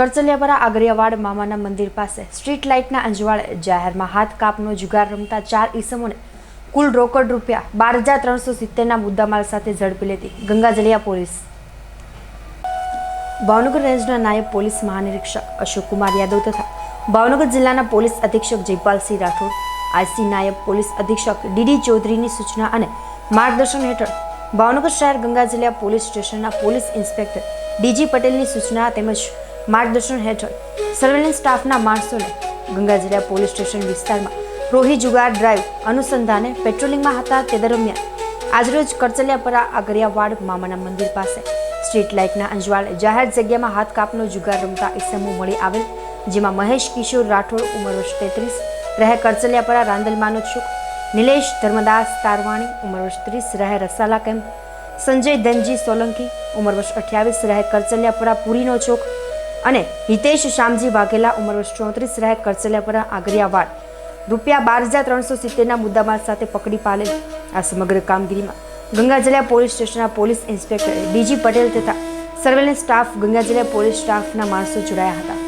કરચલિયાપરા આગરિયાવાડ મામાના મંદિર પાસે સ્ટ્રીટ લાઇટના અંજવાળ જાહેરમાં હાથ કાપનો જુગાર રમતા ચાર ઈસમોને કુલ રોકડ રૂપિયા બાર હજાર ત્રણસો સિત્તેરના મુદ્દામાલ સાથે ઝડપી લેતી ગંગાજલિયા પોલીસ. ભાવનગર રેન્જના નાયબ પોલીસ મહાનિરીક્ષક અશોકકુમાર યાદવ તથા ભાવનગર જિલ્લાના પોલીસ અધિક્ષક જયપાલસિંહ રાઠોડ, આઈસી નાયબ પોલીસ અધિક્ષક ડીડી ચૌધરીની સૂચના અને માર્ગદર્શન હેઠળ ભાવનગર શહેર ગંગાજલિયા પોલીસ સ્ટેશનના પોલીસ ઇન્સ્પેક્ટર ડીજી પટેલની સૂચના તેમજ માર્ગદર્શન હેઠળ સર્વેલન્સ સ્ટાફના માણસોને ગંગાજલિયા પોલીસ સ્ટેશન વિસ્તારમાં રોહી જુગાર ડ્રાઈવ અનુસંધાને પેટ્રોલિંગમાં હતા તે દરમિયાન આજરોજ કરચલિયાપરા આગરિયાવાડ મામાના મંદિર પાસે સ્ટ્રીટ લાઇટના અંજવાળે જાહેર જગ્યામાં હાથ કાપનો જુગાર રમતા ઇસમો મળી આવેલ, જેમાં મહેશ કિશોર રાઠોડ ઉંમર વર્ષ તેત્રીસ, રહે કરચલિયાપરા રાંદલમાનો છુક નિલેશ ધર્મદાસ તારવાણી ઉંમર વર્ષ ત્રીસ, રહે રસાલા કેમ્પ, સંજય ધનજી સોલંકી ઉંમર વર્ષ અઠ્યાવીસ, રહે કરચલિયાપરા પુરીનો ચોક અને હિતેશ શામજી વાઘેલા ઉંમર વર્ષ ચોત્રીસ રહે કરચલિયાપરા આગરિયાવાડ. રૂપિયા બાર હજાર ત્રણસો સિત્તેરના મુદ્દામાલ સાથે પકડી પાડેલ આ સમગ્ર કામગીરીમાં. ગંગાજલિયા પોલીસ સ્ટેશનના પોલીસ ઇન્સ્પેક્ટર ડીજી પટેલ તથા સર્વેલન્સ સ્ટાફ ગંગાજલિયા પોલીસ સ્ટાફના માણસો જોડાયા હતા.